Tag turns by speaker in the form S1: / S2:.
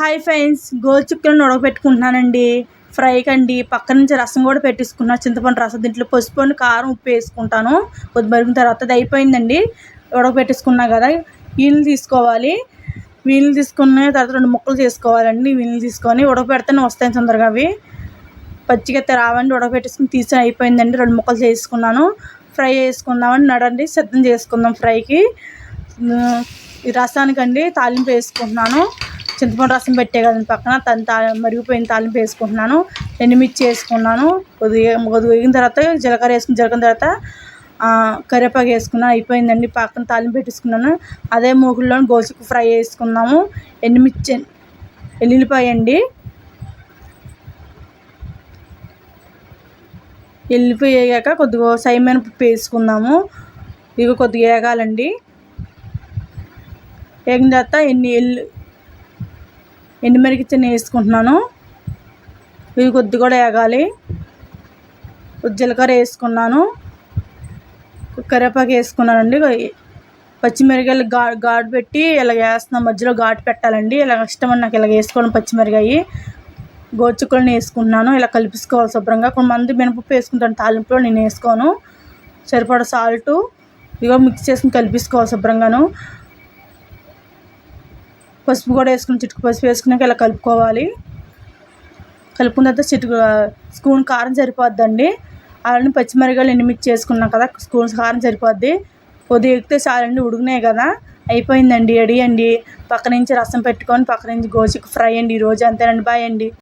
S1: Hi friends గోరుచిక్కులను ఉడకబెట్టుకుంటున్నానండి ఫ్రైకి అండి పక్క నుంచి రసం కూడా పెట్టేసుకున్నా. చింతపండు రసం దీంట్లో పసుపు కారం ఉప్పు వేసుకుంటాను. కొద్ది తర్వాత అది అయిపోయిందండి. ఉడకబెట్టేసుకున్నా కదా వీళ్ళు తీసుకోవాలి. వీళ్ళు తీసుకున్న తర్వాత రెండు ముక్కలు చేసుకోవాలండి. వీళ్ళు తీసుకొని ఉడకబెడితేనే వస్తాయి తొందరగా అవి. పచ్చిగా రావండి ఉడకబెట్టేసుకుని తీసి అయిపోయిందండి. రెండు ముక్కలు చేసుకున్నాను. ఫ్రై చేసుకుందామని నడండి సిద్ధం చేసుకుందాం ఫ్రైకి. రసానికండి తాలింపు వేసుకుంటున్నాను. చింతపండు రసం పెట్టే కదండి పక్కన తను తా మరిగిపోయిన తాలింపు వేసుకుంటున్నాను. ఎండుమిర్చి వేసుకున్నాను. కొద్దిగా కొద్దిగా వేగిన తర్వాత జీలకర్ర వేసుకుని జీలకర్ర తర్వాత కరివేపాకు వేసుకున్నాను అయిపోయిందండి పక్కన తాలింపు పెట్టేసుకున్నాను. అదే మూకుల్లో గోసుకు ఫ్రై వేసుకున్నాము ఎండుమిర్చి ఎల్లుల్లిపాయ అండి. ఎల్లిపాయ వేయక కొద్దిగా సైమినపప్పు వేసుకుందాము. ఇవి కొద్దిగా వేగాలండి. వేగిన తర్వాత ఎన్ని ఎల్లు ఎండుమిరపకాయ వేసుకుంటున్నాను. ఇవి కొద్ది కూడా వేగాలి. జీలకర్ర వేసుకున్నాను. కరివేపాకు వేసుకున్నానండి. పచ్చిమిరకాయలు గా ఘాటు పెట్టి ఇలా వేస్తున్నాను. మధ్యలో ఘాటు పెట్టాలండి. ఇలా ఇష్టమని నాకు ఇలా వేసుకోవడం పచ్చిమిరకాయ. గోచుక్కలను వేసుకుంటున్నాను. ఇలా కలిపించుకోవాలి శుభ్రంగా. కొంతమంది మినపప్పు వేసుకుంటాను. తాలింపులో నేను వేసుకోను. సరిపడా సాల్టు. ఇగో మిక్స్ చేసుకుని కలిపేసుకోవాలి శుభ్రంగాను. పసుపు కూడా వేసుకుని చిటుకు పసుపు వేసుకున్నాక ఇలా కలుపుకోవాలి. కలుపుకున్న తర్వాత చిటుకు స్పూన్ కారం సరిపోద్దండి. అలానే పచ్చిమిరకాయలు ఎండుమిర్చి చేసుకున్నాం కదా స్పూన్ కారం సరిపోద్ది. కొద్దిగా ఎక్కితే చాలండి ఉడికినాయి కదా. అయిపోయిందండి రెడీ అండి. పక్క నుంచి రసం పెట్టుకొని పక్క నుంచి గోచికి ఫ్రై అండి ఈరోజు అంతేనండి. బాయ్ అండి.